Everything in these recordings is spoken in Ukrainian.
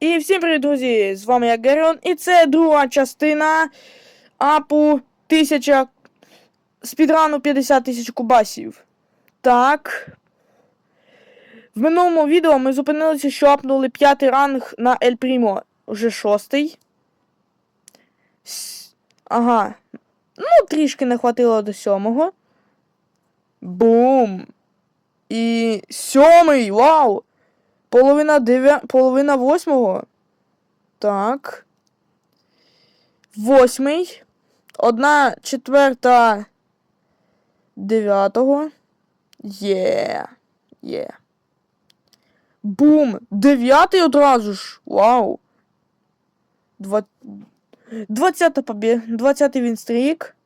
І всім привіт, друзі! З вами я Геріон, і це друга частина апу 1000 спідрану 50 тисяч кубасів. Так. В минулому відео ми зупинилися, що апнули п'ятий ранг на Ель Прімо. Уже шостий. Ага. Ну, трішки не хватило до сьомого. Бум! І сьомий! Вау! Половина дев'я... Половина восьмого. Так. Восьмий. Одна четверта дев'ятого. Є. Є. Бум! Дев'ятий одразу ж. Вау. Два... Двадцята побі... Двадцятий вінстрік.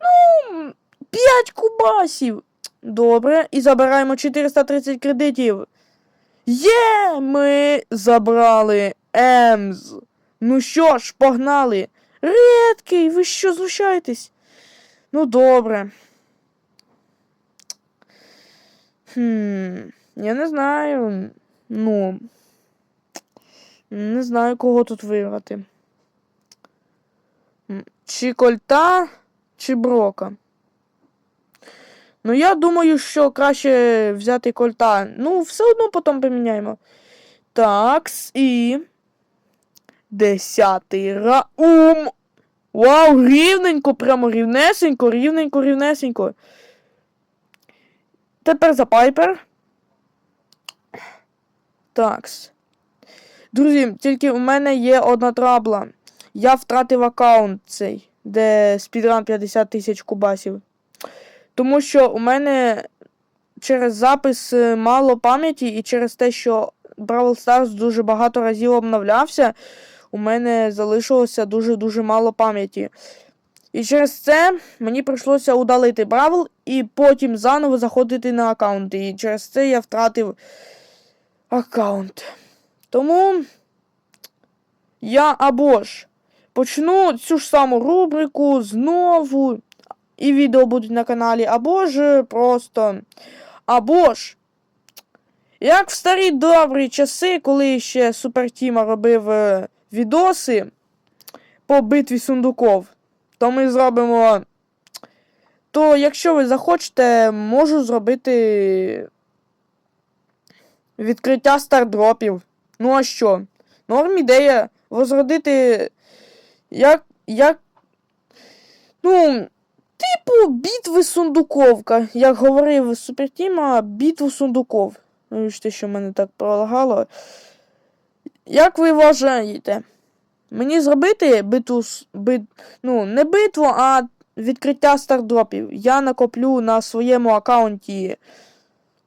Ну, п'ять кубасів. Добре. І забираємо 430 кредитів. Є, ми забрали Емз. Ну що ж, погнали. Редкий, ви що знущаєтесь? Ну, добре. Хм, я не знаю. Ну. Не знаю, кого тут виграти. Чи Кольта, чи Брока. Ну, я думаю, що краще взяти кольта. Ну, все одно потім поміняємо. Так, і. Десятий раум. Вау, рівненько, прямо рівнесенько, рівненько, рівнесенько. Тепер за пайпер. Такс. Друзі, тільки у мене є одна трабла. Я втратив аккаунт цей, де спідран 50 тисяч кубасів. Тому що у мене через запис е, мало пам'яті, і через те, що Brawl Stars дуже багато разів обновлявся, у мене залишилося дуже-дуже мало пам'яті. І через це мені прийшлося удалити Бравл і потім заново заходити на аккаунти. І через це я втратив аккаунт. Тому я або ж почну цю ж саму рубрику знову і відео будуть на каналі, або ж просто. Або ж. Як в старі добрі часи, коли ще Супертіма робив е, відоси по битві сундуков, то ми зробимо. То, якщо ви захочете, можу зробити відкриття стардропів. Ну а що? Норм ідея возродити. Як. як. Ну. Типу, битви сундуковка. Як говорив Супертіма, битву сундуков. Вибачте, що в мене так пролагало. Як ви вважаєте? Мені зробити битву. Бит... Ну, не битву, а відкриття стардропів. Я накоплю на своєму аккаунті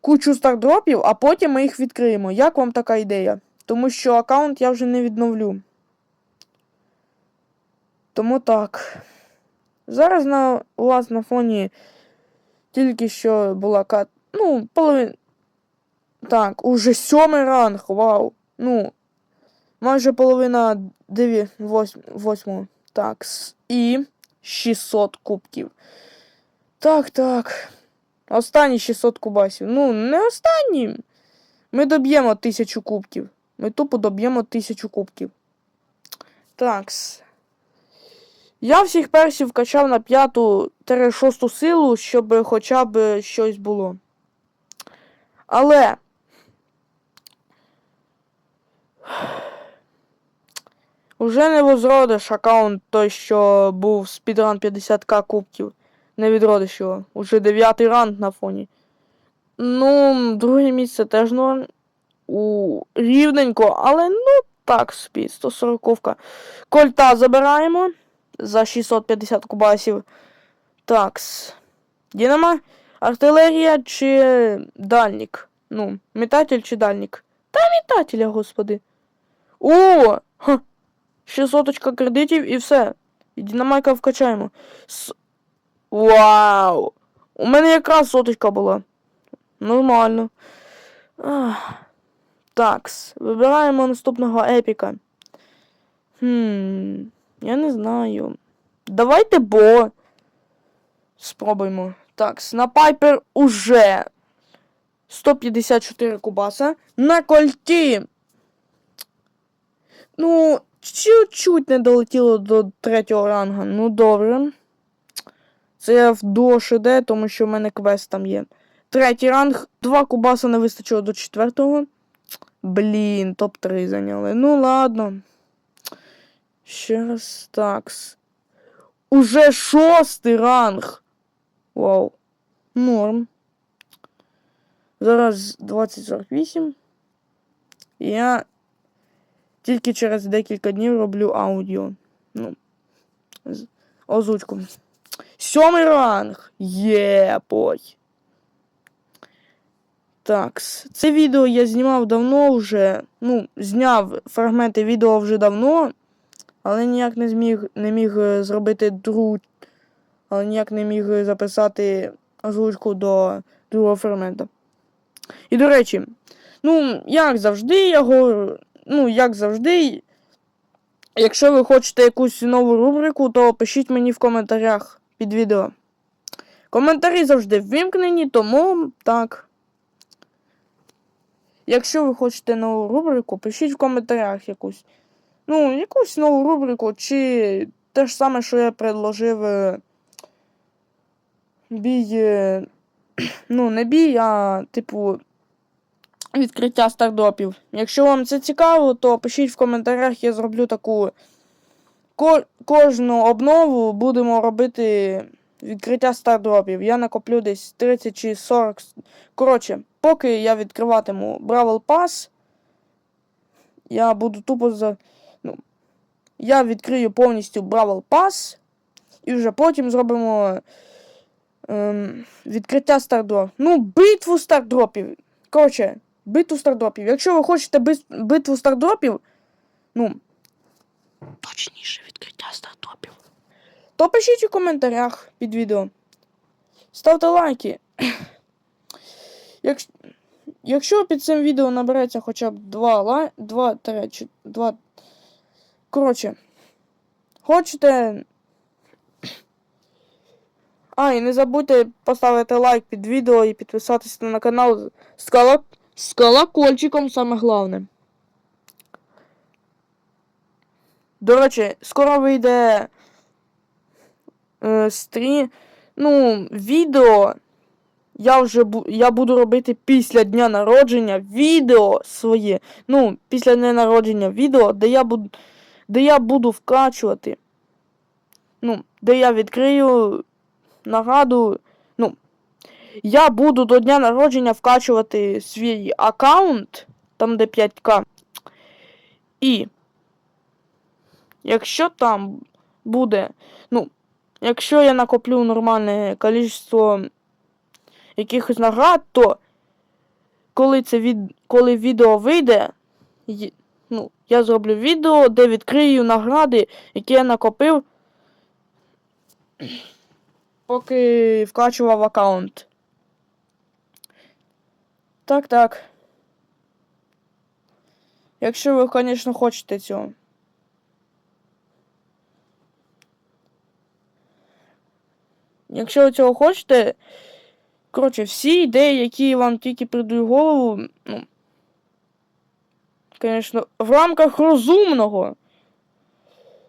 кучу стардропів, а потім ми їх відкриємо. Як вам така ідея? Тому що аккаунт я вже не відновлю. Тому так. Зараз на, у вас на фоні тільки що була кат. Ну, половина. Так, уже сьомий ранг, вау. Ну, майже половина деві... вось... восьмого. Так, і 600 кубків. Так, так. Останні 600 кубасів. Ну, не останні. Ми доб'ємо 1000 кубків. Ми тупо доб'ємо 1000 кубків. Такс. Я всіх персів качав на п'яту шосту силу, щоб хоча б щось було. Але. Уже не возродиш аккаунт той, що був спідран 50к кубків. Не відродиш його. Уже дев'ятий ранг на фоні. Ну, друге місце теж норм. У рівненько, але ну так собі, 140-ка. Кольта забираємо за 650 кубасів. Такс. Дінамо, артилерія чи дальник? Ну, метатель чи дальник? Та метателя, господи. О! Ха! 600 кредитів і все. І динамайка вкачаємо. С... Вау! У мене якраз соточка була. Нормально. Такс. Вибираємо наступного епіка. Хм. Я не знаю. Давайте бо. Спробуємо. Так, на Пайпер уже 154 кубаса. На кольті Ну, чуть-чуть не долетіло до третього ранга. Ну, добре. Це я в дош іде, тому що в мене квест там є. Третій ранг, два кубаса не вистачило до четвертого. Блін, топ-3 зайняли. Ну ладно. Ще раз такс. Уже шостий ранг. Вау. Норм. Зараз 2048. Я тільки через декілька днів роблю аудіо. Ну, озвучку. Сьомий ранг. Є, бой. Так, це відео я знімав давно вже. Ну, зняв фрагменти відео вже давно, але ніяк не зміг не міг е, зробити другу, але ніяк не міг е, записати озвучку до другого фрагмента. І до речі, ну, як завжди, я говорю, ну, як завжди, якщо ви хочете якусь нову рубрику, то пишіть мені в коментарях під відео. Коментарі завжди ввімкнені, тому так. Якщо ви хочете нову рубрику, пишіть в коментарях якусь. Ну, якусь нову рубрику, чи те ж саме, що я предложив. е, Бій. е, Ну, не бій, а, типу, відкриття стардропів. Якщо вам це цікаво, то пишіть в коментарях, я зроблю таку. Ко- кожну обнову будемо робити відкриття стардропів. Я накоплю десь 30 чи 40. Коротше, поки я відкриватиму Бравл Pass, я буду тупо за. Я відкрию повністю Бравл Pass, і вже потім зробимо ем, відкриття стардропів. Ну, битву стардропів. Коротше, битву стардропів. Якщо ви хочете бит- битву стардропів, ну, точніше відкриття стартопів. То пишіть у коментарях під відео. Ставте лайки. Якщо, якщо під цим відео набереться хоча б 2 лай... 2 чи 2. Коротше. Хочете. А, і не забудьте поставити лайк під відео і підписатися на канал з, кола... з колокольчиком саме головне. До речі, скоро вийде е, стрі... Ну, відео. Я вже бу... я буду робити після дня народження відео своє. Ну, після дня народження відео, де я буду, де я буду вкачувати. Ну, де я відкрию награду. Ну, я буду до дня народження вкачувати свій аккаунт, там де 5К. І якщо там буде, ну, якщо я накоплю нормальне кількість якихось наград, то коли це від... коли відео вийде, ну, я зроблю відео, де відкрию награди, які я накопив, поки вкачував аккаунт. Так, так. Якщо ви, звісно, хочете цього. Якщо ви цього хочете, коротше, всі ідеї, які вам тільки прийдуть голову, ну, звісно, в рамках розумного.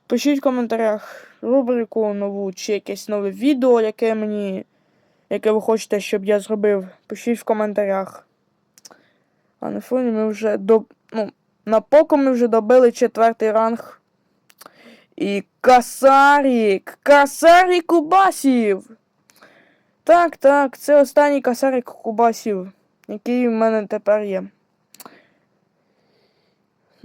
Пишіть в коментарях рубрику нову чи якесь нове відео, яке мені. Яке ви хочете, щоб я зробив. Пишіть в коментарях. А на фоні ми вже до. Ну, на поку ми вже добили четвертий ранг. І касарік! Касарік Кубасів! Так, так, це останній касарик Кубасів, який в мене тепер є.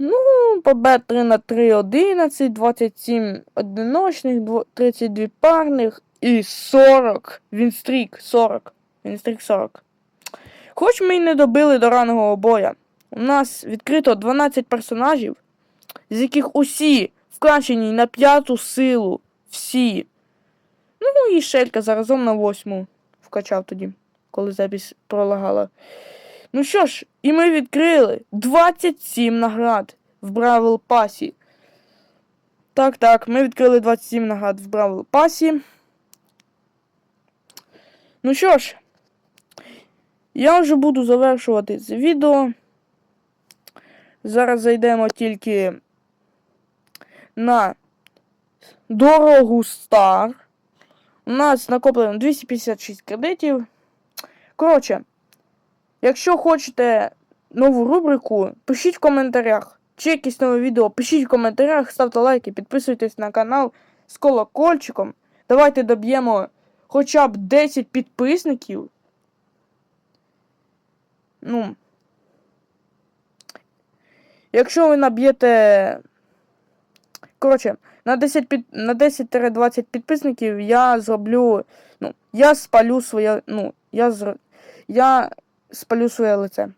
Ну, по Б3 на 3 11, 27 одиночних, 32 парних і 40. Вінстрік 40. Вінстрік 40. Хоч ми й не добили до рангового боя. У нас відкрито 12 персонажів, з яких усі вкачені на п'яту силу. Всі. Ну і Шелька заразом на восьму вкачав тоді, коли запись пролагала. Ну що ж, і ми відкрили 27 наград в Бравл Пасі. Так, так, ми відкрили 27 наград в Бравл Пасі. Ну що ж, я вже буду завершувати це відео. Зараз зайдемо тільки на дорогу Стар. У нас накоплено 256 кредитів. Коротше, якщо хочете нову рубрику, пишіть в коментарях. Чи якесь нове відео, пишіть в коментарях, ставте лайки, підписуйтесь на канал з колокольчиком. Давайте доб'ємо хоча б 10 підписників. Ну. Якщо ви наб'єте. Коротше, на 10 під... на 10-20 підписників я зроблю. Ну, я спалю своє. Ну, я зр... я спалю своє лице.